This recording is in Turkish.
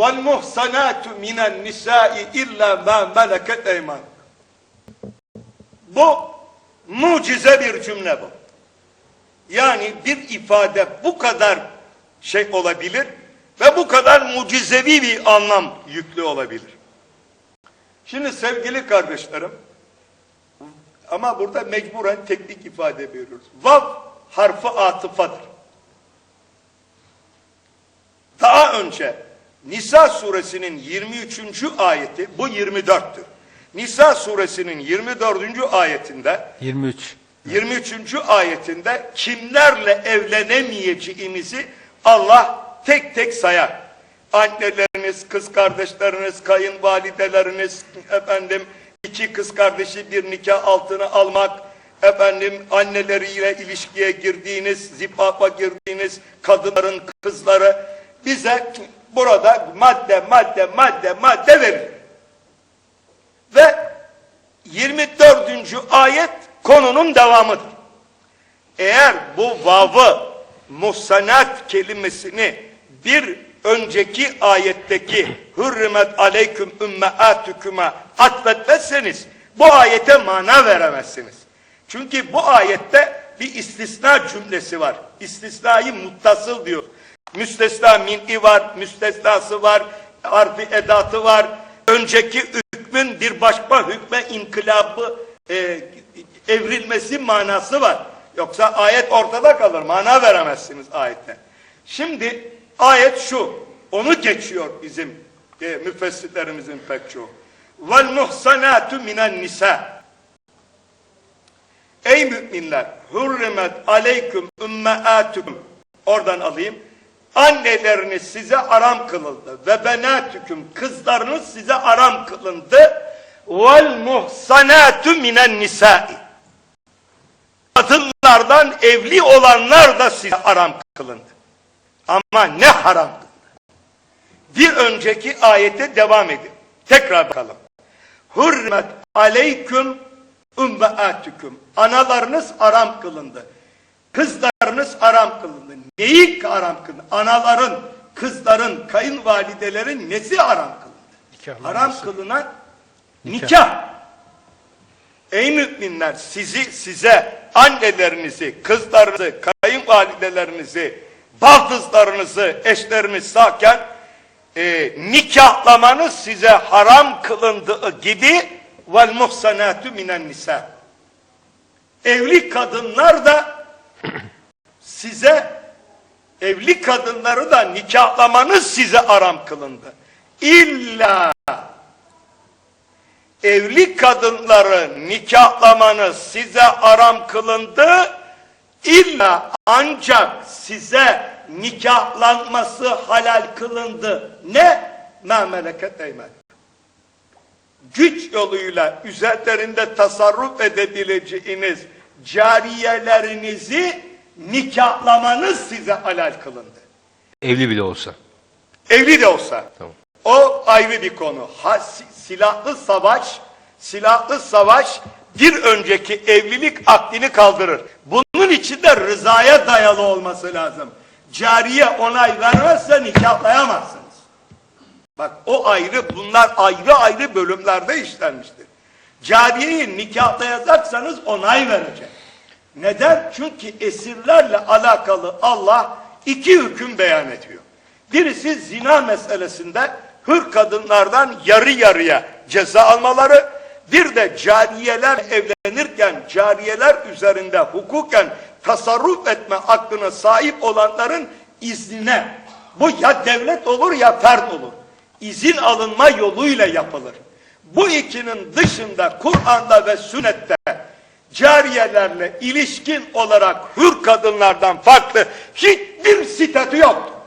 Vel muhsanatu minen nisai illa ma meleket eyman. Bu mucize bir cümle bu. Yani bir ifade bu kadar şey olabilir ve bu kadar mucizevi bir anlam yüklü olabilir. Şimdi sevgili kardeşlerim ama burada mecburen teknik ifade veriyoruz. Vav harfi atıfadır. Daha önce Nisa suresinin 23. ayeti bu 24'tür. Nisa suresinin 24. ayetinde 23. 23. ayetinde kimlerle evlenemeyeceğimizi Allah tek tek sayar. Anneleriniz, kız kardeşleriniz, kayınvalideleriniz, efendim iki kız kardeşi bir nikah altına almak, efendim anneleriyle ilişkiye girdiğiniz, zifafa girdiğiniz kadınların kızları bize burada madde madde madde madde verir. Ve 24. ayet konunun devamıdır. Eğer bu vavı muhsanat kelimesini bir önceki ayetteki hürrimet aleyküm ümmeatüküme atfetmezseniz bu ayete mana veremezsiniz. Çünkü bu ayette bir istisna cümlesi var. İstisnayı muttasıl diyor. Müstesna min'i var, müstesnası var, harfi edatı var. Önceki hükmün bir başka hükme inkılabı e, evrilmesi manası var. Yoksa ayet ortada kalır. Mana veremezsiniz ayette. Şimdi ayet şu. Onu geçiyor bizim e, müfessirlerimizin pek çoğu. Vel muhsanatu minen nisa. Ey müminler, hurrimet aleyküm ümmeatüküm. Oradan alayım. Anneleriniz size aram kılındı ve benatüküm kızlarınız size aram kılındı. Vel muhsanatu minen nisai. Kadınlardan evli olanlar da size aram kılındı. Ama ne haram kılındı? Bir önceki ayete devam edin. Tekrar bakalım. Hürmet aleyküm ümmeatüküm. Analarınız aram kılındı. Kızlarınız aram kılındı. Neyi aram kılındı? Anaların, kızların, kayınvalidelerin nesi aram kılındı? Haram kılınan nikah. Ey müminler sizi size annelerinizi, kızlarınızı, kayınvalidelerinizi, baldızlarınızı, eşleriniz sağken e, nikahlamanız size haram kılındığı gibi vel muhsanatu minen nisa. Evli kadınlar da size evli kadınları da nikahlamanız size haram kılındı. İlla evli kadınları nikahlamanız size aram kılındı. İlla ancak size nikahlanması halal kılındı. Ne? Ma meleket eymen. Güç yoluyla üzerlerinde tasarruf edebileceğiniz cariyelerinizi nikahlamanız size halal kılındı. Evli bile olsa. Evli de olsa. Tamam. O ayrı bir konu. Ha, si- silahlı savaş, silahlı savaş bir önceki evlilik akdini kaldırır. Bunun için de rızaya dayalı olması lazım. Cariye onay vermezse nikahlayamazsınız. Bak o ayrı, bunlar ayrı ayrı bölümlerde işlenmiştir. Cariyeyi nikahlayacaksanız onay verecek. Neden? Çünkü esirlerle alakalı Allah iki hüküm beyan ediyor. Birisi zina meselesinde hır kadınlardan yarı yarıya ceza almaları, bir de cariyeler evlenirken cariyeler üzerinde hukuken tasarruf etme hakkına sahip olanların iznine. Bu ya devlet olur ya fert olur. İzin alınma yoluyla yapılır. Bu ikinin dışında Kur'an'da ve sünnette cariyelerle ilişkin olarak hür kadınlardan farklı hiçbir statü yoktur.